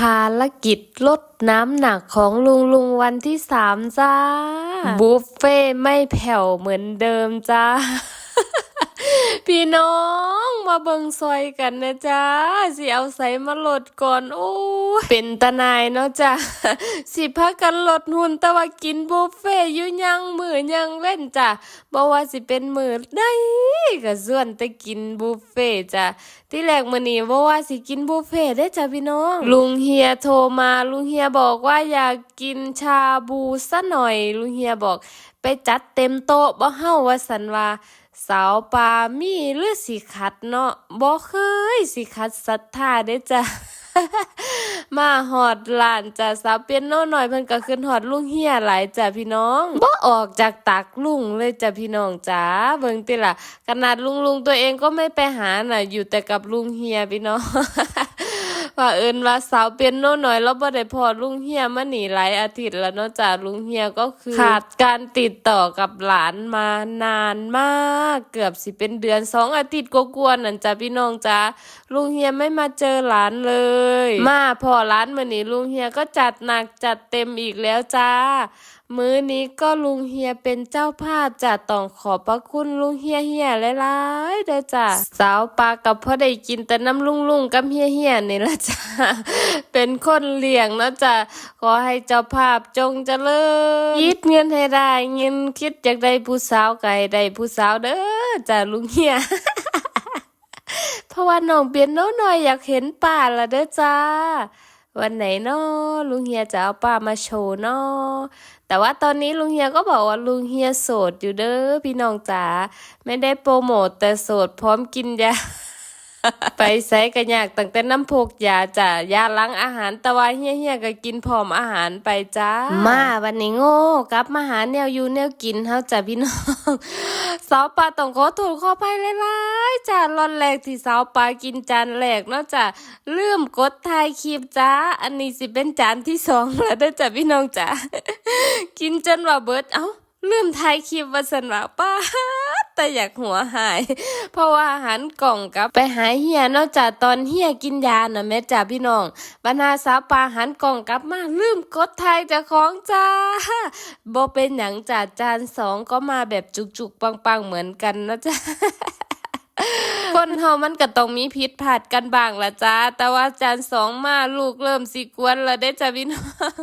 ภารกิจลดน้ำหนักของลุงลุงวันที่สามจ้า บุฟเฟ่ไม่แผ่วเหมือนเดิมจ้า พี่น้องมาเบิงซอยกันนะจ๊ะสิเอาใส่มาหลดก่อนโอ้เป็นตานายเนาะจ้ะสิพากันลดหุ่นต่ว่ากินบุฟเฟ่อยู่ยังมือยังเว้นจ้ะบ่ว่าสิเป็นมือใดก็ส่วนแต่กินบุฟเฟ่จ้ะที่แรกมื้อนี้บ่ว่าสิกินบุฟเฟ่ได้จ้ะพี่น้อง ลุงเฮียโทรมาลุงเฮียบอกว่าอยากกินชาบูซะหน่อย ลุงเฮียบอก ไปจัดเต็มโต๊ะบ่เฮาว่าสันว่า สาวปามีหรือสิขัดเนาะบ่เคยสิขัดศรัทธาเด้จ้ะมาหอดหลานจ้ะสาวเปียโนหน่อยเพิ่นก็ขึ้นหอดลุงเฮียหลายจ้ะพี่น้องบ่ออกจากตักลุงเลยจ้ะพี่น้องจ้าเบิ่งติล่ะขนาดลุงลุงตัวเองก็ไม่ไปหาน่ะ อยู่แต่กับลุงเฮียพี่น้อง ว่าเอินว่าสาวเปียโนหน่อยแล้วบ่ได้พอลุงเฮียมาหนีหลายอาทิตย์แล้วเนาะจ้ะลุงเฮียก็คือขาดการติดต่อกับหลานมานานมากเกือบสิเป็นเดือนสองอาทิตย์ก็กวนๆนั่นจ้ะพี่น้องจ้าลุงเฮียไม่มาเจอหลานเลย มาพอหลานมื้อนี้ลุงเฮียก็จัดหนักจัดเต็มอีกแล้วจ้า มื้อนี้ก็ลุงเฮียเป็นเจ้าภาพจ้ะต้องขอบพระคุณลุงเฮียเฮียหลายๆเด้อจ้ะสาวปลากับพ่อได้กินแต่น้ำลุงลุงกับเฮียเฮียนี่ละจ้ะเป็นคนเลี้ยงนะจ้ะขอให้เจ้าภาพจงเจริญยิดเงินให้ได้เงินคิดอยากได้ผู้สาวไก็ให้ได้ผู้สาวเด้อจ้ะลุงเฮียเพราะว่าน้องเปียโนหน่อยอยากเห็นป่าละเด้อจ้า วันไหนเนาะลุงเฮียจะเอาป้ามาโชว์เนาะแต่ว่าตอนนี้ลุงเฮียก็บอกว่าลุงเฮียโสดอยู่เด้อพี่น้องจ๋าไม่ได้โปรโมทแต่โสดพร้อมกินยา ไปใส่กันยากตั้งแต่น้ำพกยาจ้ะยาล้างอาหารต่ว่าเฮียเฮียๆก็กินพร้อมอาหารไปจ้ามาวันนี้โง่กลับมาหาแนวอยู่แนวกินเฮาจ้ะพี่น้องสาวปลาต้องขอโทษขออภัยหลายๆจานรอนแรกที่สาวปลากินจานแรกเนาะจ้ะลืมกดถ่ายคลิปจ้าอันนี้สิเป็นจานที่สองแล้วเด้อจ้ะพี่น้องจ้ะกินจนว่าเบิดเอ้าลืมถ่ายคลิปว่าสันว่าป้า แต่อยากหัวหาย เพราะว่าหันกล่องกับไปหาเฮียนอกจากตอนเฮียกินยาน่ะแม่จ้าพี่น้องบรรณาสาวปาหันกล่องกลับมาลืมกดไทยจะของจ้าบ่เป็นหยังจ่าจานสองก็มาแบบจุกๆปังๆเหมือนกันนะจ๊ะ คนเฮามันก็ต้องมีผิดพลาดกันบ้างละจ้า แต่ว่าจานสองมาลูกเริ่มสิกวนและได้จ้าพี่น้อง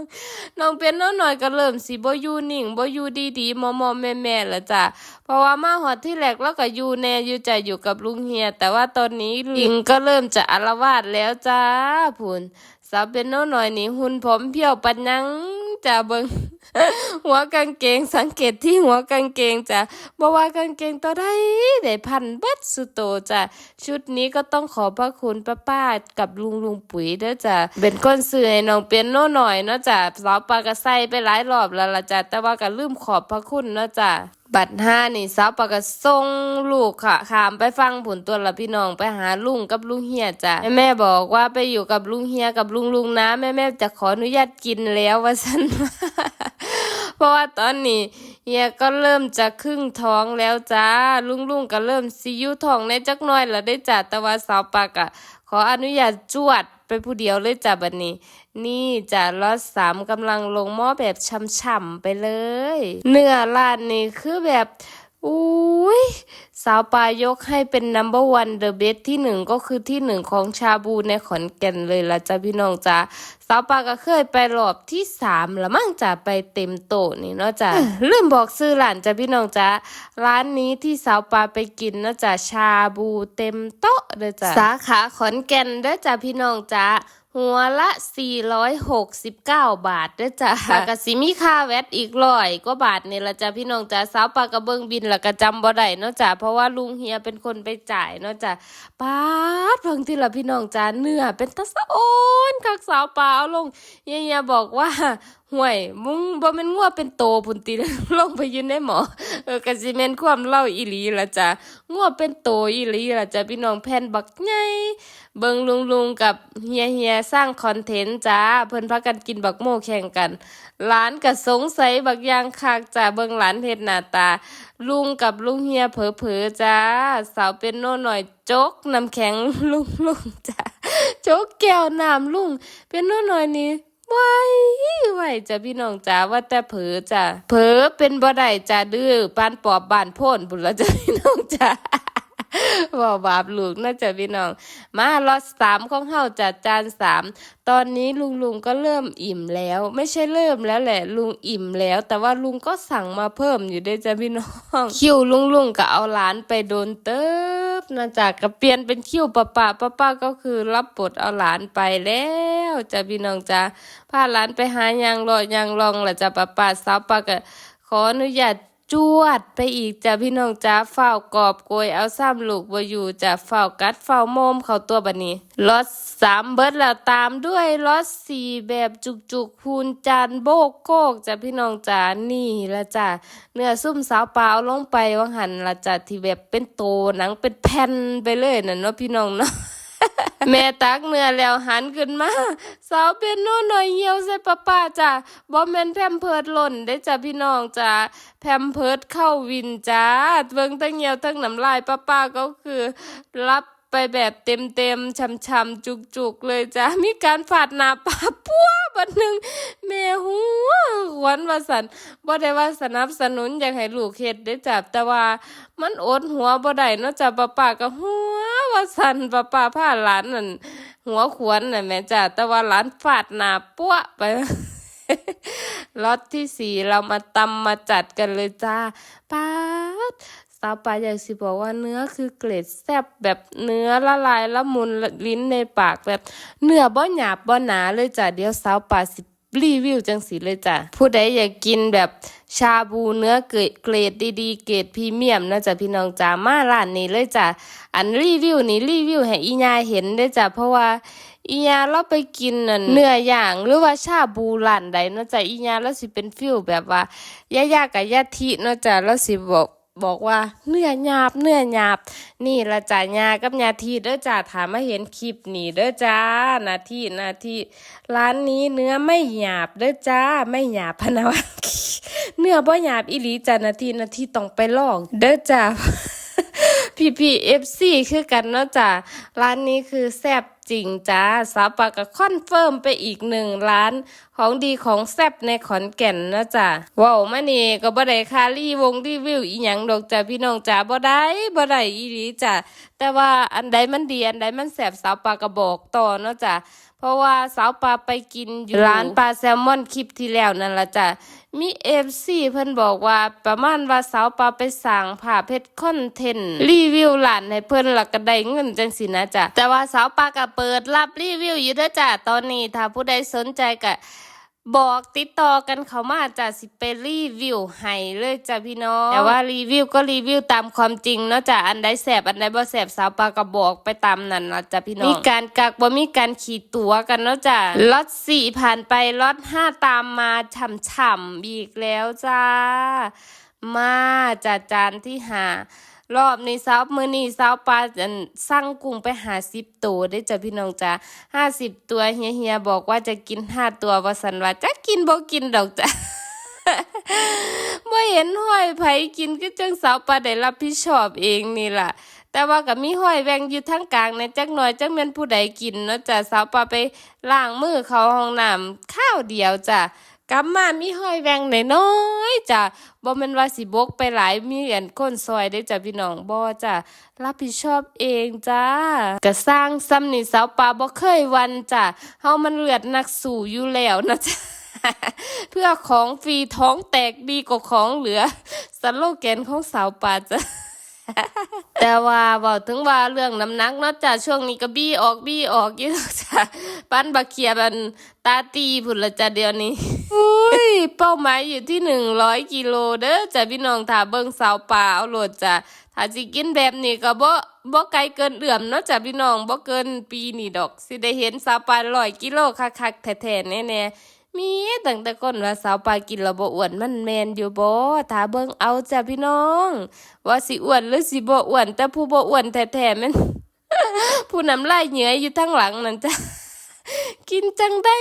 น้องเป็นน้องหน่อยก็เริ่มสิบ่อยู่นิ่งบ่อยู่ดีๆมอมอแม่แม่ละจ้าเพราะว่ามาหอดที่แรกแล้วก็อยู่แน่อยู่ใจอยู่กับลุงเฮีย แต่ว่าตอนนี้ลิงก็เริ่มจะอารวาสแล้วจ้าพูน สาวเป็นน้องหน่อยนี่หุ่นผมเพรียวปันยังจ้าเบิงหัวกางเกงสังเกตที่หัวกางเกงจ้ะบอกว่ากางเกงตัวใดได้พันเบิดสุโตจ้ะชุดนี้ก็ต้องขอพระคุณป้าป้ากับลุงลุงปุ๋ยเด้อจ้ะเป็นคนซื้อน้องเปียโนหน่อยเนาะจ้ะสาวปลากระใส่ไปหลายรอบแล้วล่ะจ้ะแต่ว่าก็ลืมขอบพระคุณเนาะจ้ะ บัตรห้านี่สาวปากระส่งลูกค่ะขามไปฟังผลตัวละพี่น้องไปหาลุงกับลุงเฮียจ้ะแม่แม่บอกว่าไปอยู่กับลุงเฮียกับลุงลุงนะแม่แม่จะขออนุญาตกินแล้วว่าสันเพราะว่าตอนนี้เฮียก็เริ่มจะครึ่งท้องแล้วจ้าลุงลุงก็เริ่มซิอยูท้องในจักหน้อยแล้วได้จ้ะแต่ว่าสาวปากอะขออนุญาตจวด ไปผู้เดียวเลยจ้ะบัดนี้ นี่จ้ะรอดสามกำลังลงหม้อแบบช่ำๆไปเลย เนื้อร้านนี่คือแบบ อุ้ยสาวปายกให้เป็น number one the best ที่หนึ่งก็คือที่หนึ่งของชาบูในขอนแก่นเลยละจ้ะพี่น้องจ้าสาวปาก็เคยไปรอบที่สามละมั่งจ้ะไปเต็มโต๊ะนี่เนาะจ้ะลืมบอกซื้อร้านจ้ะพี่น้องจ้าร้านนี้ที่สาวปาไปกินเนาะจ้ะชาบูเต็มโต๊ะเด้อจ้ะสาขาขอนแก่นเด้อจ้ะพี่น้องจ้า หัวละ 469 บาทเด้อจ้ะแล้วก็สิมีค่าแวตอีกร้อยกว่าบาทนี่ละจ้ะพี่น้องจ้ะสาวปากกระเบิงบินแล้วก็จำบ่ได้เนาะจ้ะเพราะว่าลุงเฮียเป็นคนไปจ่ายเนาะจ้ะป้าดเพิ่งที่ละพี่น้องจ้ะเนื้อเป็นตะสะโอนคักสาวปลาเอาลงเฮียๆบอกว่าห่วยมึงบ่แม่นงัวเป็นโตพุ่นติลงไปยืนในหมอเออก็สิแม่นความเล่าอีหลีละจ้ะงัวเป็นโตอีหลีละจ้ะพี่น้องแผ่นบักใหญ่เบิงลุงลุงกับเฮียเฮียสร้างคอนเทนต์จ้าเพิ่นพากันกินบักโม่แข่งกันหลานก็สงสัยบักอย่างคักจ้าเบิงหลานเฮ็ดหน้าตา ลุงกับลุงเฮียเผลอๆจ้าสาวเป็นโน่หน่อยจกน้ำแข็งลุงลุงจ้าโจกแก้วน้ำลุงเป็นโน้อยหน่อยนี่ ไว้ไว้จ้ะพี่น้องจ๋าว่าแต่เผลอจ้ะเผลอเป็นบ่ได้จ้ะดื้อปานปอบบานโพ่นบุญละจ้ะพี่น้องจ๋าว่าบาปลูกน่าจะพี่น้อง มาล็อตสามของเฮาจัดจานสามตอนนี้ลุงลุงก็เริ่มอิ่มแล้ว ไม่ใช่เริ่มแล้วแหละ ลุงอิ่มแล้ว แต่ว่าลุงก็สั่งมาเพิ่มอยู่ด้วยจ้ะพี่น้อง คิวลุงลุงก็เอาหลานไปโดนเติบ นะจ๊ะก็เปลี่ยนเป็นคิวป้าป้าป้าป้าก็คือรับบทเอาหลานไปแล้วจ้ะพี่น้องจ้ะพาหลานไปหายางรอยางรองละจ้ะป้าป้าสาวป้าก็ขออนุญาต จวดไปอีกจ้ะพี่น้องจ้าเฝ้ากอบโกยเอาซ้ำลูกบ่อยู่จ้ะเฝ้ากัดเฝ้าโมมเข้าตัวบัดนี้รถสามเบิดแล้วตามด้วยรถสี่แบบจุกจุกๆพูนจานโบกโกกจ้ะพี่น้องจ้านี่ละจ้ะเนื้อซุ่มสาวเปล่าลงไปวังหันละจ้ะที่แบบเป็นโตหนังเป็นแผ่นไปเลยน่ะเนาะพี่น้องเนาะ แม่ตักเนื้อแล้วหันขึ้นมาสาวเป็นโน่หน่อยเหี่ยวใส่ป้าป้าจ้ะบ่แมนแพมเพิดหล่นได้จ้ะพี่น้องจ้ะแพมเพิดเข้าวินจ้าเบิ่งทั้งเหี่ยวทั้งน้ำลายป้าป้าก็คือรับไปแบบเต็มเต็มๆช่ำๆจุกๆเลยจ้ะมีการฝาดหน้าป้าปัวบัดหนึงแม่หัวขวนว่าสันบ่ได้ว่าสนับสนุนอยากให้ลูกเฮ็ดได้จ้ะแต่ว่ามันอดหัวบ่ได้เนาะจ้ะป้าป้าก็หัว ว่าสันป้าป้าพาหลานนั่นหัวขวนน่ะแม่จ้ะแต่ว่าหลานฟาดหนาปั้วไปล็อตที่สี่เรามาตำมาจัดกันเลยจ้าป้าสาวปลาอยากสิบอกว่าเนื้อคือเกรดแซบแบบเนื้อละลายละมุนลิ้นในปากแบบ เนื้อบ่หยาบบ่หนาเลยจ้ะเดี๋ยวสาวปลาสิ รีวิวจังสีเลยจ้ะผู้ใดอยากกินแบบชาบูเนื้อเกรดเกรดดีๆ เกรดพรีเมียมนะจ๊ะพี่น้องจ้ามาร้านนี้เลยจ้ะอันรีวิวนี้รีวิวให้อีญาเห็นได้จ้ะเพราะว่าอีญาเราไปกินเนื้อย่างหรือว่าชาบูร้านใดเนาะจ้ะอีญาเราสิเป็นฟิลแบบว่าย่าๆกับยาทิเนาะจ้ะเราสิบอก บอกว่าเนื้อหยาบเนื้อหยาบ นี่ละจ่ายากับยาทีเด้อจ้าถามมาเห็นคลิปนี่เด้อจ้านาทีนาทีร้านนี้เนื้อไม่หยาบเด้อจ้าไม่หยาบพนะวเนื้อบ่หยาบอีหลีจ้านาทีนาทีต้องไปลอง เด้อจ้า พี่พีเอฟซีคือกันเนาะจ้ะร้านนี้คือแซบจริงจ้าสาวปากก็คอนเฟิร์มไปอีกหนึ่งร้านของดีของแซบในขอนแก่นเนาะจ้ะว้าวมานี่ก็บ่ได้คารีวงรีวิวอีหยังดอกจ้ะพี่น้องจ้าบ่ได้บ่ได้อีหลีจ้ะแต่ว่าอันใดมันดีอันใดมันแซบสาวปากก็บอกต่อเนาะจ้ะเพราะว่าสาวปลาไปกินอยู่ร้านปลาแซลมอนคลิปที่แล้วนั่นละจ้ะมีเอฟซีเพิ่นบอกว่าประมาณว่าสาวปลาไปสั่งผ่าเพชรคอนเทนต์รีวิวหลานให้เพิ่นหลักก็ได้เงินจังสินะจ๊ะแต่ว่าสาวปลาก็เปิดรับรีวิวอยู่เด้อจ้ะตอนนี้ถ้าผู้ใดสนใจก็ บอกติดต่อกันเขามาจ้ะสิไปรีวิวให้เลยจ้ะพี่น้อง แต่ว่ารีวิวก็รีวิวตามความจริงเนาะจ้ะอันใดแสบอันใดบ่แสบสาวปลาก็บอกไปตามนั้นนะจ้ะพี่น้อง มีการกักบ่มีการขี่ตัวกันเนาะจ้ะล็อตสี่ผ่านไปล็อตห้าตามมาฉ่ำๆอีกแล้วจ้า มาจัดจานที่หา รอบนี้สาวมือนี้สาวปลาอันสั่งกุ้งไปหาสิบตัวได้จ้ะพี่น้องจ้าห้าสิบตัวเฮียเฮียบอกว่าจะกินห้าตัวว่าสันว่าจะกินบ่กินดอกจ้ะบ่เห็นห้อยไผกินก็จังสาวปลาได้รับผิดชอบเองนี่ล่ะแต่ว่าก็มีห้อยแวงอยู่ทั้งกลางในะจักหน่อยจักแม่นผู้ใดกินเนาะจ้ะสาวปลาไปล้างมือเขาห้องน้ำข้าวเดียวจ้ะ กลับมามีห้อยแวงน้อยๆจ้ะบ่แม่นว่าสิบกไปหลายมีอันคนซอยได้จ้ะพี่น้องบ่จ้ะรับผิดชอบเองจ้าก็สร้างซ้ำนี่สาวปลาบ่เคยวันจ้ะเฮามันเลือดนักสู้อยู่แล้วนะจ๊ะเพื่อของฟรีท้องแตกดีกว่าของเหลือสโลแกนของสาวป่าจ้ะแต่ว่าบอกถึงว่าเรื่องน้ำหนักเนาะจ้ะช่วงนี้ก็บี้ออกบี้ออกอยู่จ้ะปั้นบักเขียบันตาตีผุนละจ้ะเดี๋ยวนี้ ย เป้าหมายอยู่ที่หนึ่งร้อยกิโลเด้อจ้ะพี่น้องถ้าเบิ่งสาวป่าเอาโหลดจ้ะถ้าสิกินแบบนี้ก็บ่บ่ไกลเกินเอื้อมเนาะจ้ะพี่น้องบ่เกินปีนี่ดอก สิได้เห็นสาวป่าร้อยกิโลคักๆแท้ๆแน่ๆมีตั้งแต่ก่อนว่าสาวปลากินแล้วบ่อ้วนมันแมนอยู่บ่ถ้าเบิ่งเอาจ้ะพี่น้อง ว่าสิอ้วนหรือสิบ่อ้วนแต่ผู้บ่อ้วนแท้ๆแมันผู้น้ำลายเหงื่ออยู่ทั้งหลังนั่นจ้ะ กินจังได้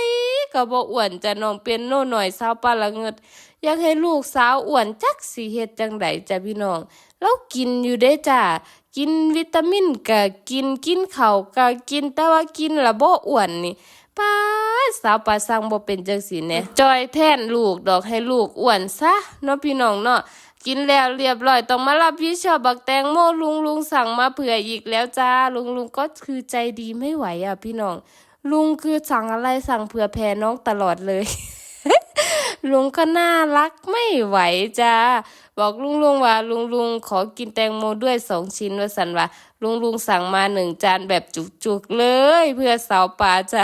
ก็บ่อ้วนจะน้องเป็นโน่หน่อยสาวปลาละเงิด อยากให้ลูกสาวอ้วนจักสิเฮ็ดจังไดจ้ะพี่น้องเรากินอยู่เด้จ้ะกินวิตามินก็กินกินเข้าก็กินแต่ว่ากินละบ่อ้วนนี่ป้าสาวปลาสังบ่เป็นจังซี่แหน่จอยแทนลูกดอกให้ลูกอ้วนซะเนาะพี่น้องเนาะกินแล้วเรียบร้อยต้องมารับผิดชอบบักแตงโมลุงลุงสั่งมาเผื่ออีกแล้วจ้าลุงลุงก็คือใจดีไม่ไหวอะพี่น้อง ลุงคือสั่งอะไรสั่งเผื่อแผ่น้องตลอดเลย ลุงก็น่ารักไม่ไหวจ้าบอกลุงลุงว่าลุงลุงขอกินแตงโมด้วยสองชิ้นว่าสันว่าลุงลุงสั่งมาหนึ่งจานแบบจุกๆเลย เพื่อสาวป่าจ้า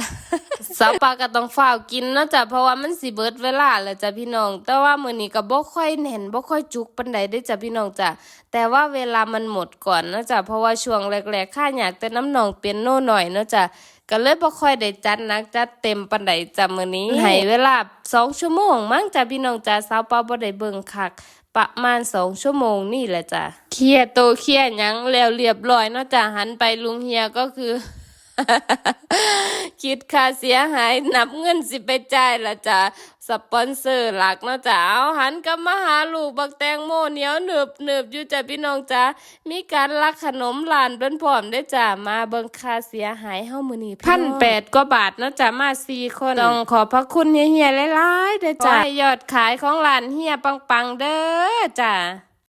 สาวป่าก็ต้องฝ้าวกินเนาะจ้ะเพราะว่ามันสิเบิดเวลาแล้วจ้ะพี่น้อง แต่ว่ามื้อนี้ก็บ่ค่อยแน่นบ่ค่อยจุกปานใดได้อจ้ะพี่น้องจ้ะแต่ว่าเวลามันหมดก่อนเนาะจ้ะเพราะว่าช่วงแรกๆข้าอยากแต่น้ำหนองเปียโนหน่อยเนาะจ้ะก็เลยบ่ค่อยได้จัดนักจัดเต็มปานใดจ้ะมื้อนี้ให้เวลา2ชั่วโมงมั้งจ้ะพี่น้องจ้ะสาวเปาบ่ได้เบิ่งคักประมาณ2ชั่วโมงนี่แหละจ้ะเคลียร์โตเคลียร์หยังแล้วเรียบร้อยเนาะจ้ะหันไปลุงเฮียก็คือ คิดค่าเสียหายนับเงินสิไปจ่ายละจ้ะสปอนเซอร์หลักเนาะจ้ะเอาหันกลับมาหาลูกบักแตงโมเหนียวหนึบหนึบอยู่จ้ะพี่น้องจ้ะมีการลักขนมหลานเพิ่นพร้อมได้อจ้ะมาเบิ่งค่าเสียหายเฮามื้อนี้พันแปดกว่าบาทเนาะจ้ะมาสี่คนต้องขอบพระคุณเฮียๆหลายๆเด้อจ้ะขอให้ยอดขายของหลานเฮียปังๆเด้อจ้ะ